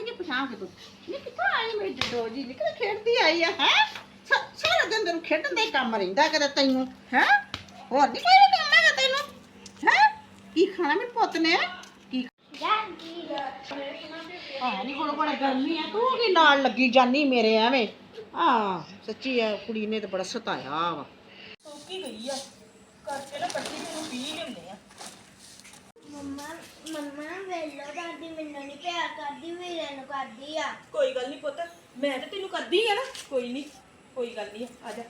ਚੱਲ ਉੱਥੇ ਪਛਾਣ ਕੇ ਤੂੰ ਇਹ ਕਿੱਥੋਂ ਆਈ ਮੇਰੀ ਡੋਜੀ ਜੀ? ਨਿਕਲ ਖੇਡਦੀ ਆਈ ਆ, ਹੈ? ਸਾਰਾ ਦਿਨ ਤੈਨੂੰ ਖੇਡਣ ਦਾ ਹੀ ਕੰਮ ਰਹਿੰਦਾ ਕਦੇ ਤੈਨੂੰ, ਹੈ? ਹੋਰ ਨਹੀਂ ਕੋਈ ਕੰਮ ਹੈਗਾ ਤੈਨੂੰ, ਹੈ? ਕੀ ਖਾਣਾ ਮੇਰੇ ਪੁੱਤ ਨੇ? ਕੀ ਆ ਨਹੀਂ ਕੋਲ ਕੋਲ ਗਰਮੀ ਆ, ਤੂੰ ਕੀ ਨਾਲ ਲੱਗੀ ਜਾਨੀ ਮੇਰੇ ਐਵੇਂ? ਆ ਸੱਚੀ ਆ ਕੁੜੀ ਨੇ ਤਾਂ ਬੜਾ ਸਤਾਇਆ ਵਾ। ਕੀ ਗਈ ਆ। ਕਰਦੀ ਆ। ਕੋਈ ਗੱਲ ਨਹੀਂ ਪੁੱਤ ਮੈਂ ਤਾਂ ਤੈਨੂੰ ਕਰਦੀ ਆ ਨਾ। ਕੋਈ ਨਹੀਂ ਕੋਈ ਗੱਲ ਨਹੀਂ ਆ ਜਾ।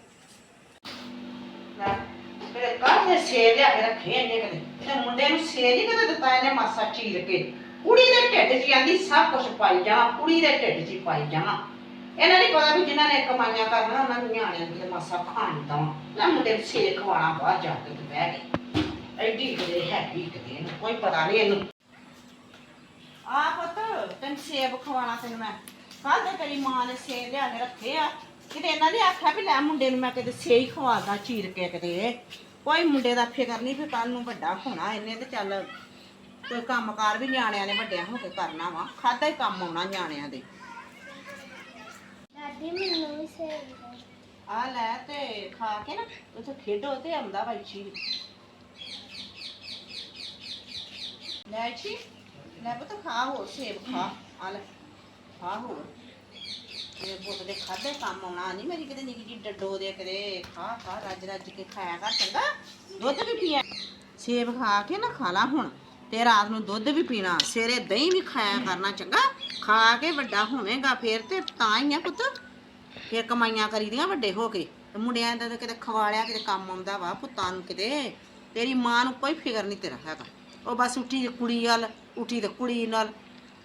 ਤੇਰੇ ਘਰ ਦੇ ਸੇਰ ਲਿਆ ਕੇ ਰੱਖੇ ਇਹਨੇ ਕਦੇ ਤੇ ਮੁੰਡੇ ਨੂੰ ਸੇਰ ਹੀ ਕਦੇ ਦਿੱਤਾ ਇਹਨੇ ਮਾਸਾ ਚੀਰ ਕੇ? ਕੁੜੀ ਦੇ ਢਿੱਡ 'ਚ ਜਾਂਦੀ ਸਭ ਕੁਝ ਪਾਈ ਜਾਵਾਂ ਕੁੜੀ ਦੇ ਢਿੱਡ 'ਚ ਹੀ ਪਾਈ ਜਾਵਾਂ। ਇਹਨਾਂ ਨਹੀਂ ਪਤਾ ਵੀ ਜਿਨ੍ਹਾਂ ਨੇ ਕਮਾਈਆਂ ਕਰਨਾ ਉਹਨਾਂ ਨੂੰ ਨਿਆਣਿਆਂ ਦੀ ਮਾਸਾ ਖਾਣ ਦਵਾਂ। ਲੈ ਮੁੰਡੇ ਨੂੰ ਸੇਰ ਖਵਾਣਾ ਬਾਹਰ ਜਾ ਕੇ ਤੇ ਬਹਿ ਗਈ ਐਡੀ ਕਿਤੇ ਹੈਗੀ ਕਿਤੇ ਇਹਨੂੰ ਕੋਈ ਪਤਾ ਨਹੀਂ ਇਹਨੂੰ। ਤੈਨੂੰ ਸੇਬ ਖਵਾਣਾ ਤੈਨੂੰ ਮੈਂ। ਕੱਲ ਤੇ ਤੇਰੀ ਮਾਂ ਨੇ ਸੇਬ ਲਿਆ ਕੇ ਰੱਖੇ ਆ। ਕਿਤੇ ਇਹਨਾਂ ਨੇ ਆਖਿਆ ਵੀ ਲੈ ਮੁੰਡੇ ਨੂੰ ਮੈਂ ਕਿਤੇ ਸੇਈ ਖਵਾਦਾ ਚੀਰ ਕੇ ਕਿਤੇ। ਕੋਈ ਮੁੰਡੇ ਦਾ ਫਿਕਰ ਨਹੀਂ ਫਿਰ ਕੱਲ ਨੂੰ ਵੱਡਾ ਹੋਣਾ ਇਹਨੇ ਤੇ ਚੱਲ ਕੋਈ ਕੰਮਕਾਰ ਵੀ ਨਿਆਣਿਆਂ ਨੇ ਵੱਡਿਆਂ ਹੋ ਕੇ ਕਰਨਾ ਵਾ। ਖਾਦਾ ਹੀ ਕੰਮ ਆਉਣਾ ਨਿਆਣਿਆਂ ਦੇ। ਦਾਦੀ ਮੈਨੂੰ ਵੀ ਸੇਵ ਆ ਲੈ ਤੇ ਖਾ ਕੇ ਨਾ ਉੱਥੇ ਖੇਡੋ ਤੇ ਆਉਂਦਾ ਵਾ ਚੀਰ ਲੈ ਚੀ ਲੈ ਪੁੱਤ ਖਾ ਹੋਰ ਸੇਬ ਖਾ। ਆ ਲੈ ਖਾ ਹੋਰ। ਇਹ ਪੁੱਤ ਦੇ ਖਾਦੇ ਕੰਮ ਆਉਣਾ ਨਹੀਂ ਮੇਰੀ ਕਿਤੇ ਨਿੱਕੀ ਜੀ ਡੱਡੋ ਦੇ ਕਰੇ ਖਾ ਖਾ ਰੱਜ ਰੱਜ ਕੇ ਖਾਇਆ ਕਰ ਚੰਗਾ। ਦੁੱਧ ਵੀ ਪੀਆ। ਸੇਬ ਖਾ ਕੇ ਨਾ ਖਾ ਲਾ ਹੁਣ ਤੇ ਰਾਤ ਨੂੰ ਦੁੱਧ ਵੀ ਪੀਣਾ। ਸਵੇਰੇ ਦਹੀਂ ਵੀ ਖਾਇਆ ਕਰਨਾ ਚੰਗਾ। ਖਾ ਕੇ ਵੱਡਾ ਹੋਵੇਂਗਾ ਫੇਰ ਤੇ ਤਾਂ ਹੀ ਆ ਪੁੱਤ। ਫੇਰ ਕਮਾਈਆਂ ਕਰੀਦੀਆਂ ਵੱਡੇ ਹੋ ਕੇ। ਤੇ ਮੁੰਡਿਆਂ ਦਾ ਤਾਂ ਕਿਤੇ ਖਵਾਲਿਆ ਕਿਤੇ ਕੰਮ ਆਉਂਦਾ ਵਾ ਪੁੱਤਾਂ ਨੂੰ ਕਿਤੇ। ਤੇਰੀ ਮਾਂ ਨੂੰ ਕੋਈ ਫਿਕਰ ਨਹੀਂ ਤੇਰਾ ਹੈਗਾ। ਉਹ ਬਸ ਉੱਠੀ ਕੁੜੀ ਵੱਲ ਉੱਠੀ ਤੇ ਕੁੜੀ ਨਾਲ।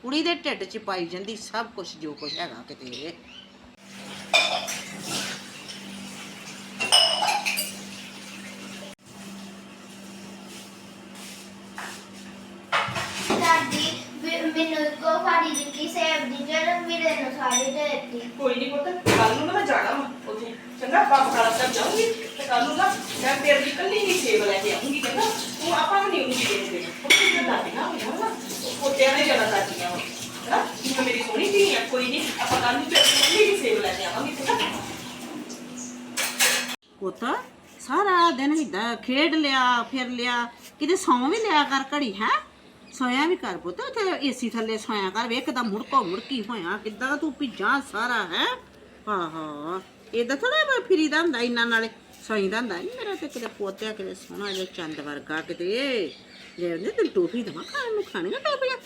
ਕੁੜੀ ਦੇ ਢਿੱਡ 'ਚ ਪਾਈ ਜਾਂਦੀ ਸਭ ਕੁਝ ਜੋ ਕੁਝ ਹੈਗਾ ਕਿਤੇ। ਮੈਨੂੰ ਇੱਕੋ ਫਾੜੀ ਦਿੱਤੀ ਸੇਬ ਦੀ ਜਦ ਵੀਰੇ ਨੂੰ ਸਾਰੀ ਦੇ ਦਿੱਤੀ। ਕੋਈ ਨਹੀਂ ਪੁੱਤ ਕੱਲ ਨੂੰ ਨਾ ਮੈਂ ਜਾਣਾ ਵਾ ਉੱਥੇ। ਚੰਗਾ ਬਾਪ ਕਾਲਾ ਤੱਕ ਜਾਊਂਗੀ ਤੇ ਕੱਲ ਨੂੰ ਨਾ ਮੈਂ ਤੇਰੇ ਲਈ ਕੱਲੀ ਹੀ ਸੇਬ ਲੈ ਕੇ ਆਉਂਗੀ ਚੰਗਾ। ਤੂੰ ਆਪਾਂ ਨਹੀਂ ਉਂਗੀ ਦੇ ਉਹ ਤੇ ਦਾਦੀ ਨਾ ਨਾ। ਪੋਤਿਆਂ ਨੇ ਜਨਾ ਦਾਦੀਆਂ ਵਾ ਹੈਨਾ ਤੂੰ ਮੇਰੀ ਸੋਹਣੀ ਧੀ ਆ, ਕੋਈ ਨਹੀਂ। ਆਪਾਂ ਕੱਲ ਨੂੰ ਤੇਰੇ ਲਈ ਕੱਲੀ ਹੀ ਲੈ ਕੇ ਪੁੱਤ। ਸਾਰਾ ਦਿਨ ਏਦਾਂ ਖੇਡ ਲਿਆ, ਫਿਰ ਲਿਆ। ਕਿਤੇ ਸੌਂ ਵੀ ਲਿਆ ਕਰ ਘੜੀ, ਹੈ? ਸੋਇਆ ਵੀ ਕਰ ਪੁੱਤ, ਉੱਥੇ ਏਸੀ ਥੱਲੇ ਸੋਇਆ ਕਰ। ਵੇਖ ਕਿਦਾਂ ਮੁੜਕੋ ਮੁੜਕੀ ਹੋਇਆ? ਕਿਦਾਂ ਤੂੰ ਭਿੱਜਾਂ ਸਾਰਾ, ਹੈ? ਹਾਂ ਹਾਂ ਏਦਾਂ ਥੋੜਾ ਫਿਰੀਦਾ ਹੁੰਦਾ ਇਹਨਾਂ ਨਾਲੇ। ਸੌਈਦਾ ਹੁੰਦਾ ਨਹੀਂ ਮੇਰਾ ਤੇ ਕਿਤੇ ਪੋਤਿਆ ਕਿਤੇ ਸੋਹਣਾ ਜਿਹਾ ਚੰਦ ਵਰਗਾ ਕਿਤੇ। ਲੈ ਉਹਨੇ ਤੇ ਟੋਫੀ ਦਵਾ ਖਾਣ ਨੂੰ ਖਾਣੀਆਂ ਟੋਫੀਆਂ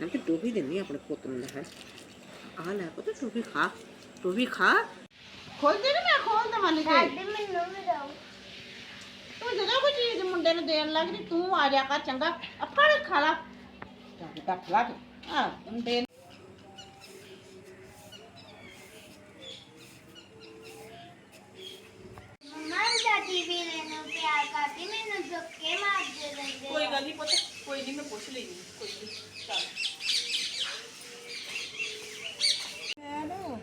ਮੈਂ ਕਿ ਟੋਫੀ ਦਿੰਦੀ ਆਪਣੇ ਪੁੱਤ ਨੂੰ ਲੈ ਆ ਲੈ ਪੁੱਤ ਟੋਫੀ ਖਾ ਟੋਫੀ ਖਾ। ਖੋਲ ਦੇ ਨਾ ਮੈਂ ਖੋਲ ਦਵਾਂ ਲੈ ਕੇ। ਦਾਦੀ ਮੈਨੂੰ ਵੀ ਦਿਓ। ਤੂੰ ਜਦੋਂ ਕੋਈ ਚੀਜ਼ ਮੁੰਡੇ ਨੂੰ ਦੇਣ ਲੱਗਦੀ ਤੂੰ ਆ ਜਾ ਕਰ ਚੰਗਾ। ਆ ਫੜ ਖਾ ਲਾ ਚੱਲ ਟੱਕ ਲਾ ਕੇ ਆ ਮੁੰਡੇ ਨੂੰ- ਮੰਮਾ ਦਾਦੀ ਵੀਰੇ ਨੂੰ ਪਿਆਰ ਕਰਦੀ ਮੈਨੂੰ ਧੱਕੇ ਮਾਰਦੇ ਰਹਿੰਦੇ ਕੋਈ ਗੱਲ ਨਹੀਂ ਪੁੱਤ ਕੋਈ ਨਹੀਂ ਮੈਂ ਪੁੱਛ ਲੈਂਦੀ ਕੋਈ ਨਹੀਂ ਚੱਲ ਮੈਂ ਨਾ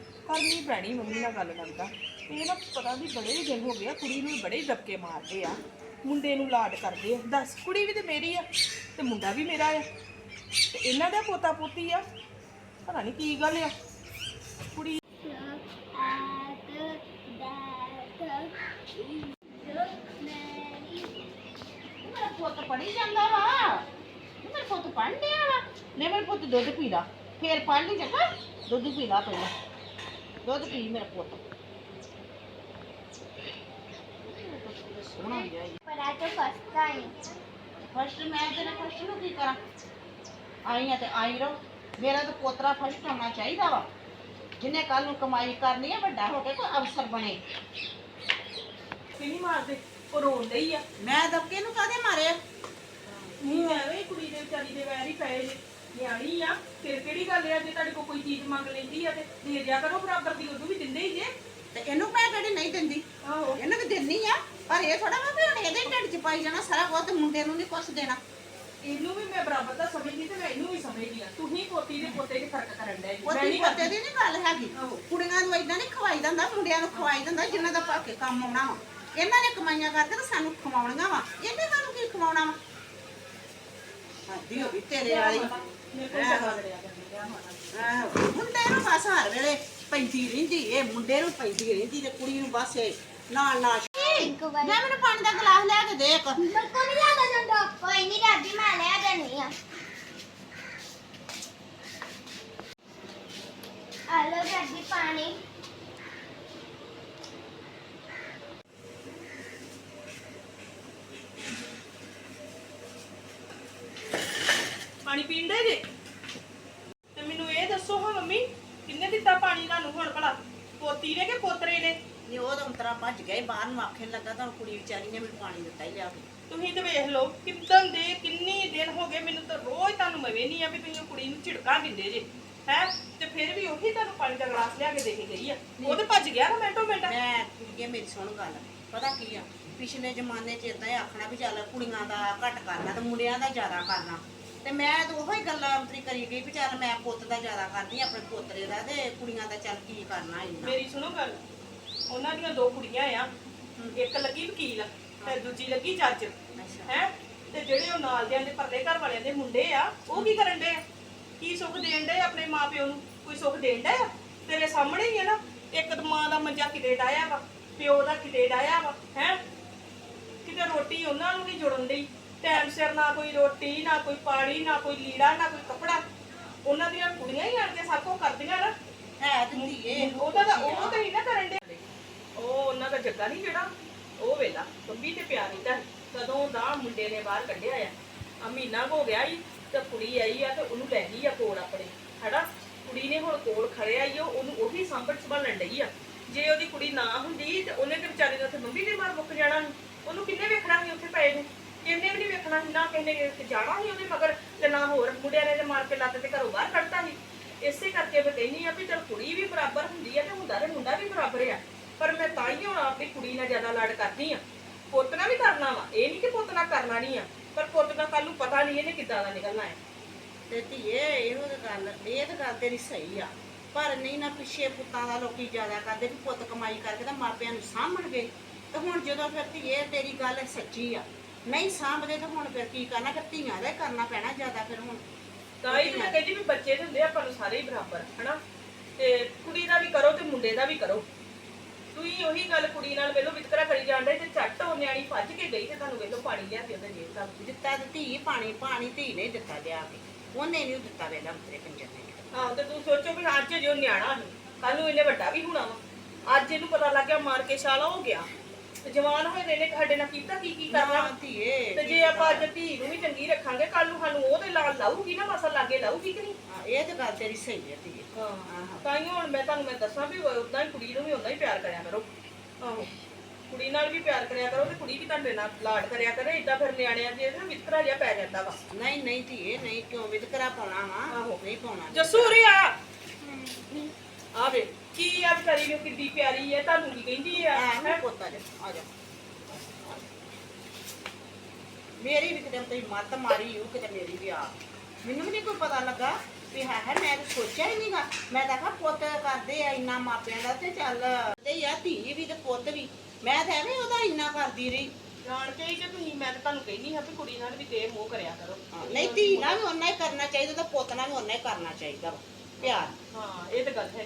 ਕਰਨੀ ਪੈਣੀ ਮੰਮੀ ਨਾਲ ਗੱਲ ਕਰਦਾ। ਇਹ ਨਾ ਪਤਾ ਵੀ ਬੜੇ ਹੀ ਦਿਨ ਹੋ ਗਏ ਆ, ਕੁੜੀ ਨੂੰ ਬੜੇ ਹੀ ਦਬਕੇ ਮਾਰਦੇ ਆ। ਮੁੰਡੇ ਨੂੰ ਲਾਡ ਕਰਦੇ ਆ। ਦੱਸ, ਕੁੜੀ ਵੀ ਤੇ ਮੇਰੀ ਆ, ਤੇ ਮੁੰਡਾ ਵੀ ਮੇਰਾ ਆ। ਤੇ ਇਹਨਾਂ ਦਾ ਪੋਤਾ ਪੋਤੀ ਆ। ਪਤਾ ਨਹੀਂ ਕੀ ਗੱਲ ਆ। ਕੁੜੀ ਮੇਰਾ ਪੁੱਤ ਪੜੀ ਜਾਂਦਾ ਵਾ। ਮੇਰਾ ਪੁੱਤ ਪੜ੍ਹ ਲਿਆ ਵਾ। ਲੈ ਮੇਰਾ ਪੁੱਤ ਦੁੱਧ ਪੀ ਲਾ। ਫੇਰ ਪੜ੍ਹ ਲਈ ਚੰਗਾ। ਦੁੱਧ ਪੀ ਲਾ ਪਹਿਲਾਂ। ਦੁੱਧ ਪੀ ਮੇਰਾ ਪੁੱਤ। ਸੋਹਣਾ ਜਿਹਾ ਪਰ ਆ ਤਾਂ ਫਸਟ ਟਾਈਮ ਫਸਟ ਮੈਂ ਤੇਰਾ ਫਸਟ ਨੂੰ ਕੀ ਕਰਾਂ? ਆਈ ਆ ਤੇ ਆਈ ਰਹੋ। ਮੇਰਾ ਤਾਂ ਪੋਤਰਾ ਫਸਟ ਹੋਣਾ ਚਾਹੀਦਾ ਵਾ। ਜਿਹਨੇ ਕੱਲ ਨੂੰ ਕਮਾਈ ਕਰਨੀ ਹੈ ਵੱਡਾ ਹੋ ਕੇ ਕੋਈ ਅਫਸਰ ਬਣੇ। ਕਿ ਨਹੀਂ ਮਾਰਦੇ? ਉਹ ਰੋਂਦੇ ਹੀ ਆ। ਮੈਂ ਦਬਕੇ ਨੂੰ ਕਾਹਦੇ ਮਾਰੇ ਨਹੀਂ ਐਵੇਂ ਹੀ ਕੁੜੀ ਦੇ ਵਿਚਾਰੀ ਦੇ ਵੈਰ ਹੀ ਪਏ ਨੇ। ਨਿਆਣੀ ਆ ਫਿਰ ਕਿਹੜੀ ਗੱਲ ਆ? ਜੇ ਤੁਹਾਡੇ ਕੋਲ ਕੋਈ ਚੀਜ਼ ਮੰਗ ਲੈਂਦੀ ਆ ਤੇ ਦੇ ਦਿਆ ਕਰੋ ਬਰਾਬਰ ਦੀ ਉਦੋਂ ਵੀ ਦਿੰਦੇ ਹੀ ਜੇ। ਤੇ ਇਹਨੂੰ ਭੈ ਕਿਹੜੀ ਨਹੀਂ ਦਿੰਦੀ? ਆਹੋ। ਇਹਨੂੰ ਵੀ ਦਿੰਨੀ ਆ ਪਰ ਇਹ ਥੋੜਾ ਮੈਂ ਵੀ ਹੁਣ ਇਹਦੇ ਢਿੱਡ 'ਚ ਪਾਈ ਜਾਣਾ ਸਾਰਾ ਕੁਝ ਤੇ ਮੁੰਡੇ ਨੂੰ ਨਹੀਂ ਕੁਛ ਦੇਣਾ। ਇਹਨੂੰ ਵੀ ਮੈਂ ਬਰਾਬਰ ਦਾ ਸਮਝਦੀ ਤੇ ਮੈਂ ਇਹਨੂੰ ਵੀ ਸਮਝਦੀ ਆ। ਤੁਸੀਂ ਪੋਤੀ ਦੇ ਪੋਤੇ 'ਚ ਫ਼ਰਕ ਕਰਨ ਡਿਆ ਜੀ। ਮੈਂ ਪੋਤੀ ਨਹੀਂ ਪੋਤੇ ਕਰਦੀ। ਦੀ ਨਹੀਂ ਗੱਲ ਹੈਗੀ। ਆਹੋ। ਕੁੜੀਆਂ ਨੂੰ ਇਦਾਂ ਨਹੀਂ ਖਵਾਈ ਜਾਂਦਾ ਮੁੰਡਿਆਂ ਨੂੰ ਖਵਾਈ ਜਾਂਦਾ ਜਿਨ੍ਹਾਂ ਦਾ ਭਾਕੇ ਕੰਮ ਆਉਣਾ ਵਾ। ਇਹਨਾਂ ਨੇ ਕਮਾਈਆਂ ਕਰਕੇ ਤੇ ਸਾਨੂੰ ਖਵਾਉਣੀਆਂ ਵਾ। ਇਹਨੇ ਸਾਨੂੰ ਕੀ ਖਵਾਉਣਾ ਵਾ? ਹੱਦੀ ਹੋ ਗਈ ਤੇਰੇ ਵਾਲੀ। ਮੇਰੇ ਕੋਲ ਜਗਾ ਲੜਿਆ ਕਰਦੀ ਆ ਹੁਣ ਆਹੋ, ਮੁੰਡੇ ਨੂੰ ਬਸ ਹਰ ਵੇਲੇ ਪੈਂਦੀ ਰਹਿੰਦੀ ਇਹ ਮੁੰਡੇ ਨੂੰ ਪੈਂਦੀ ਰਹਿੰਦੀ ਤੇ ਕੁੜੀ ਨੂੰ ਬਸ ਇਹ ਨਾਲ ਨਾਲ ਇੱਕ ਵਾਰ। ਲੈ ਮੈਨੂੰ ਪਾਣੀ ਦਾ ਗਲਾਸ ਲੈ ਕੇ ਦੇ ਇੱਕ ਮੇਰੇ ਕੋ ਨਹੀਂ ਲਿਆਦਾ ਜਾਂਦਾ। ਕੋਈ ਨਹੀਂ ਦਾਦੀ ਮੈਂ ਲੈ ਦੇਣੀ ਆ। ਆ ਲੋ ਦਾਦੀ ਪਾਣੀ। ਪਾਣੀ ਪੀਣ ਦੇ ਜੇ? ਤੇ ਮੈਨੂੰ ਇਹ ਦੱਸੋ ਹਾਂ ਮੰਮੀ ਕਿੰਨੇ ਦਿੱਤਾ ਪਾਣੀ ਤੁਹਾਨੂੰ ਹੁਣ ਭਲਾ? ਪੋਤੀ ਨੇ ਕਿ ਪੋਤਰੇ ਨੇ? ਨਹੀਂ ਉਹ ਤਾਂ ਉਂਤਰਾ ਭੱਜ ਈ, ਬਾਹਰ ਨੂੰ ਆਖਣ ਲੱਗਾ ਤਾਂ ਕੁੜੀ ਵਿਚਾਰੀ ਨੇ ਮੈਨੂੰ ਪਾਣੀ ਦਿੱਤਾ ਹੀ ਲਿਆ ਕੇ। ਤੁਸੀਂ ਤੇ ਵੇਖ ਲਓ ਕਿੰਦਨ ਦੇ ਕਿੰਨੀ ਦਿਨ ਹੋ ਗਏ ਮੈਨੂੰ ਤਾਂ ਰੋਜ਼ ਤੁਹਾਨੂੰ ਮਵੇ ਨਹੀਂ ਆ ਵੀ ਤੁਸੀਂ ਕੁੜੀ ਨੂੰ ਝਿੜਕਾਂ ਦਿੰਦੇ ਜੇ। ਹੈ? ਤੇ ਫਿਰ ਵੀ ਉਹੀ ਤੁਹਾਨੂੰ ਪਾਣੀ ਦਾ ਗਲਾਸ ਲਿਆ ਕੇ ਦੇ ਕੇ ਗਈ ਆ। ਉਹ ਤੇ ਭੱਜ ਗਿਆ ਨਾ ਮਿੰਟੋ ਮਿੰਟ। ਮੈਂ ਕੁੜੀਏ ਮੇਰੀ ਸੁਣ ਗੱਲ। ਪਤਾ ਕੀ ਆ? ਪਿਛਲੇ ਜ਼ਮਾਨੇ 'ਚ ਇਦਾਂ ਹੀ ਆਖਣਾ ਵੀ ਚੱਲ ਕੁੜੀਆਂ ਦਾ ਘੱਟ ਕਰਨਾ ਤੇ ਮੁੰਡਿਆਂ ਦਾ ਜ਼ਿਆਦਾ ਕਰਨਾ। ਤੇ ਮੈਂ ਤਾਂ ਉਹੋ ਹੀ ਗੱਲਾਂ ਅੰਤਰੀ ਕਰੀ ਗਈ ਵੀ ਚੱਲ ਮੈਂ ਪੁੱਤ ਦਾ ਜ਼ਿਆਦਾ ਕਰਦੀ ਆਂ, ਆਪਣੇ ਪੋਤਰੇ ਦਾ ਤੇ ਕੁੜੀਆਂ ਦਾ ਚੱਲ ਕੀ ਕਰਨਾ ਇੰਨਾ। ਮੇਰੀ ਸੁਣੋ ਗੱਲ ਉਹਨਾਂ ਦੀਆਂ ਦੋ ਕੁੜੀਆਂ ਆ ਇੱਕ ਲੱਗੀ ਵਕੀਲ ਤੇ ਦੂਜੀ ਲੱਗੀ ਜੱਜ ਹੈ? ਤੇ ਜਿਹੜੇ ਉਹ ਨਾਲ ਦਿਆਂ ਦੇ ਪਰਲੇ ਘਰ ਵਾਲਿਆਂ ਦੇ ਮੁੰਡੇ ਆ ਉਹ ਕੀ ਕਰਨ ਦੇ ਆ? ਕੀ ਸੁੱਖ ਦੇਣ ਦੇ ਆਪਣੇ ਮਾਪਿਓ ਨੂੰ? ਕੋਈ ਸੁੱਖ ਦੇਣ ਦੇ ਆ? ਤੇਰੇ ਸਾਹਮਣੇ ਹੀ ਆ ਨਾ ਇੱਕ ਤਾਂ ਮਾਂ ਦਾ ਮੰਜਾ ਕਿਤੇ ਡਾਇਆ ਵਾ ਪਿਓ ਦਾ ਕਿਤੇ ਡਾਇਆ ਵਾ ਹੈ? ਕਿਤੇ ਰੋਟੀ ਉਹਨਾਂ ਨੂੰ ਨਹੀਂ ਜੁੜਨ ਦੀ ਟਾਈਮ ਸਿਰ ਨਾ ਕੋਈ ਰੋਟੀ ਨਾ ਕੋਈ ਪਾਣੀ ਨਾ ਕੋਈ ਲੀੜਾ ਨਾ ਕੋਈ ਕੱਪੜਾ। ਉਹਨਾਂ ਦੀਆਂ ਕੁੜੀਆਂ ਹੀ ਆਣ ਕੇ ਸਭ ਕੁਝ ਕਰਦੀਆਂ ਨਾ। ਹੈ ਤੇ ਧੀਏ ਉਹਦਾ ਤਾਂ ਉਹ ਤਾਂ ਹੀ ਨਾ ਕਰਨ ਦੇ ਉਹ ਉਹਨਾਂ ਦਾ ਜੱਗਾ ਨਹੀਂ ਜਿਹੜਾ ਉਹ ਵੇਲਾ ਬੰਬੀ ਤੇ ਪਿਆਰੀ ਦਾ ਕਦੋਂ ਦਾ ਮੁੰਡੇ ਨੇ ਬਾਹਰ ਕੱਢਿਆ ਆ। ਆ ਮਹੀਨਾ ਹੋ ਗਿਆ ਈ ਤੇ ਕੁੜੀ ਆਈ ਆ ਤੇ ਉਹਨੂੰ ਲੈ ਗਈ ਆ ਕੋਲ ਆਪਣੇ। ਹਨਾ? ਕੁੜੀ ਨੇ ਹੁਣ ਕੋਲ ਖੜਿਆ ਈ ਉਹ ਉਹਨੂੰ ਉਹੀ ਸੰਭੜ ਸੰਭਾਲਣ ਡਈ ਆ। ਜੇ ਉਹਦੀ ਕੁੜੀ ਨਾ ਹੁੰਦੀ ਤੇ ਉਹਨੇ ਤੇ ਵਿਚਾਰੀ ਨੇ ਉੱਥੇ ਮੰਮੀ ਦੇ ਮਾਰ ਮੁੱਕ ਜਾਣਾ ਉਹਨੂੰ ਕਿੰਨੇ ਵੇਖਣਾ ਸੀ ਉੱਥੇ ਪਏ ਨੂੰ? ਕਿੰਨੇ ਵੀ ਨਹੀਂ ਵੇਖਣਾ ਸੀ ਨਾ ਕਿਸੇ ਨੇ ਜਾਣਾ ਸੀ ਉਹਦੇ ਮਗਰ ਤੇ ਨਾ ਹੋਰ ਮੁੰਡਿਆਂ ਨੇ ਤੇ ਮਾਰ ਕੇ ਲੱਤ ਤੇ ਘਰੋਂ ਬਾਹਰ ਕੱਢਤਾ ਸੀ। ਇਸੇ ਕਰਕੇ ਮੈਂ ਕਹਿੰਦੀ ਆ ਵੀ ਚਲ ਕੁੜੀ ਵੀ ਬਰਾਬਰ ਹੁੰਦੀ ਆ ਤੇ ਹੁੰਦਾ ਤੇ ਮੁੰਡਾ ਵੀ ਬਰਾਬਰ ਆ। ਪਰ ਮੈਂ ਤਾਂ ਹੀ ਹੁਣ ਆਪਣੀ ਕੁੜੀ ਨਾਲ ਜ਼ਿਆਦਾ ਲਾਡ ਕਰਦੀ ਆ। ਪੁੱਤ ਨਾਲ ਵੀ ਕਰਨਾ ਵਾ, ਇਹ ਨਹੀਂ ਕਿ ਪੁੱਤ ਨਾਲ ਕਰਨਾ ਨਹੀਂ ਆ, ਪਰ ਪੁੱਤ ਦਾ ਕੱਲ ਨੂੰ ਪਤਾ ਨਹੀਂ ਇਹਨੇ ਕਿੱਦਾਂ ਦਾ ਨਿਕਲਣਾ ਹੈ ਤੇ ਧੀਏ, ਇਹੋ ਤਾਂ ਗੱਲ, ਇਹ ਤਾਂ ਗੱਲ ਤੇਰੀ ਸਹੀ ਆ। ਪਰ ਨਹੀਂ ਨਾ ਪਿੱਛੇ ਪੁੱਤਾਂ ਦਾ ਲੋਕੀ ਜ਼ਿਆਦਾ ਕਰਦੇ ਵੀ ਪੁੱਤ ਕਮਾਈ ਕਰਕੇ ਤਾਂ ਮਾਪਿਆਂ ਨੂੰ ਸਾਂਭਣਗੇ। ਤੇ ਹੁਣ ਜਦੋਂ ਫਿਰ ਧੀਏ, ਤੇਰੀ ਗੱਲ ਸੱਚੀ ਆ। ਨਹੀਂ ਸਾਂਭਦੇ ਤਾਂ ਹੁਣ ਫਿਰ ਕੀ ਕਰਨਾ ਫਿਰ ਧੀਆਂ ਦਾ ਹੀ ਕਰਨਾ ਪੈਣਾ ਜ਼ਿਆਦਾ ਫਿਰ ਹੁਣ। ਤਾਂ ਹੀ ਤਾਂ ਮੈਂ ਕਹਿੰਦੀ ਵੀ ਬੱਚੇ ਤੇ ਹੁੰਦੇ ਆ ਆਪਾਂ ਨੂੰ ਸਾਰੇ ਹੀ ਬਰਾਬਰ ਹਨਾ? ਤੇ ਕੁੜੀ ਦਾ ਵੀ ਕਰੋ ਤੇ ਮੁੰਡੇ ਦਾ ਵੀ ਕਰੋ। ਤੁਸੀਂ ਉਹੀ ਗੱਲ ਕੁੜੀ ਨਾਲ ਵੇਲੋ ਵਿਤਕਰਾ ਕਰੀ ਜਾਂਦੇ ਤੇ ਝੱਟ ਉਹ ਨਿਆਣੀ ਭੱਜ ਕੇ ਗਈ ਤੇ ਤੁਹਾਨੂੰ ਵੇਲੋ ਪਾਣੀ ਲਿਆ ਕੇ ਉਹਦੇ ਜੇਬ ਦਾ ਦਿੱਤਾ ਤੇ ਧੀ ਪਾਣੀ ਪਾਣੀ ਧੀ ਨੇ ਦਿੱਤਾ ਲਿਆ ਕੇ। ਉਹਨੇ ਨਹੀਂ ਦਿੱਤਾ ਵੇਲਾ ਤੇਰੇ ਕੰਜਰ ਨੇ। ਹਾਂ ਤੇ ਤੂੰ ਸੋਚੋ ਵੀ ਅੱਜ ਜੋ ਨਿਆਣਾ ਸੀ ਕੱਲ ਨੂੰ ਇਹਨੇ ਵੱਡਾ ਵੀ ਹੋਣਾ ਵਾ। ਅੱਜ ਇਹਨੂੰ ਪਤਾ ਲੱਗ ਗਿਆ ਮਾਰ ਕੇ ਛਾਲਾ ਹੋ ਗਿਆ। ਤੇ ਜਵਾਨ ਹੋਏ ਨੇ ਇਹਨੇ ਸਾਡੇ ਨਾਲ ਕੀਤਾ ਕੀ ਕੀ ਕਰਨਾ? ਨਾ ਧੀਏ ਤੇ ਜੇ ਆਪਾਂ ਅੱਜ ਧੀ ਨੂੰ ਵੀ ਚੰਗੀ ਰੱਖਾਂਗੇ ਕੱਲ ਨੂੰ ਸਾਨੂੰ ਉਹਦੇ ਨਾਲ ਲਾਊਗੀ ਨਾ ਮਸਾ ਲਾਗੇ ਲਾਊਗੀ ਕਿ ਨਹੀਂ? ਹਾਂ, ਇਹ ਤਾਂ ਗੱਲ ਤੇਰੀ ਸਹੀ ਹੈ ਧੀਏ। ਹਾਂ। ਤਾਂ ਹੀ ਹੁਣ ਮੈਂ ਤੁਹਾਨੂੰ ਮੈਂ ਦੱਸਾਂ ਵੀ ਉਦਾਂ ਹੀ ਕੁੜੀ ਨੂੰ ਵੀ ਉਦਾਂ ਹੀ ਪਿਆਰ ਕਰਿਆ ਕਰੋ। ਆਹੋ। ਕੁੜੀ ਨਾਲ ਵੀ ਪਿਆਰ ਕਰਿਆ ਕਰੋ ਤੇ ਕੁੜੀ ਵੀ ਤੁਹਾਡੇ ਨਾਲ ਲਾਡ ਕਰਿਆ ਕਰੇ ਇਦਾਂ ਫਿਰ ਨਿਆਣਿਆਂ ਦੇ ਨਾ ਵਿਤਕਰਾ ਜਿਹਾ ਪੈ ਜਾਂਦਾ ਵਾ। ਨਹੀਂ ਨਹੀਂ ਧੀਏ ਨਹੀਂ ਕਿਉਂ? ਵਿਤਕਰਾ ਪਾਉਣਾ ਵਾ ਆਹੋ। ਨਹੀਂ ਪਾਉਣਾ। ਜੱਸੂ ਰੇ ਆ ਵੇ ਕੀ ਆ ਵਿਚਾਰੀ ਨੂੰ ਕਿੱਡੀ ਪਿਆਰੀ ਹੈ ਤੁਹਾਨੂੰ ਕੀ ਕਹਿੰਦੀ ਆ ਆ ਹੈਂ? ਮੈਂ ਪੁੱਤ ਆ ਜਾ ਆ ਜਾ। ਮੇਰੀ ਵੀ ਕਿਤੇ ਤੇਰੀ ਮੱਤ ਮਾਰੀ ਉਹ ਕਿਤੇ ਮੇਰੀ ਵੀ ਆ। ਮੈਨੂੰ ਵੀ ਨਹੀਂ ਕੋਈ ਪਤਾ ਲੱਗਾ ਵੀ ਹੈ ਹੈ ਮੈਂ ਤਾਂ ਸੋਚਿਆ ਹੀ ਨਹੀਂਗਾ ਮੈਂ ਤਾਂ ਕਿਹਾ ਪੁੱਤ ਕਰਦੇ ਆ ਇੰਨਾ ਮਾਪਿਆਂ ਦਾ ਤੇ ਚੱਲ। ਤੇ ਯਾ ਧੀ ਵੀ ਤੇ ਪੁੱਤ ਵੀ ਮੈਂ ਤਾਂ ਐਵੇਂ ਉਹਦਾ ਇੰਨਾ ਕਰਦੀ ਰਹੀ। ਜਾਣ ਕੇ ਹੀ ਕਿ ਤੁਸੀਂ ਮੈਂ ਤਾਂ ਤੁਹਾਨੂੰ ਕਹਿੰਦੀ ਹਾਂ ਵੀ ਕੁੜੀ ਨਾਲ ਵੀ ਤੇ ਮੋਹ ਕਰਿਆ ਕਰੋ। ਹਾਂ, ਨਹੀਂ ਧੀ ਨਾਲ ਵੀ ਓਨਾ ਹੀ ਕਰਨਾ ਚਾਹੀਦਾ ਤੇ ਪੁੱਤ ਨਾਲ ਵੀ ਓਨਾ ਹੀ ਕਰਨਾ ਚਾਹੀਦਾ ਵਾ। ਪਿਆਰ। ਹਾਂ ਇਹ ਤਾਂ ਗੱਲ ਹੈ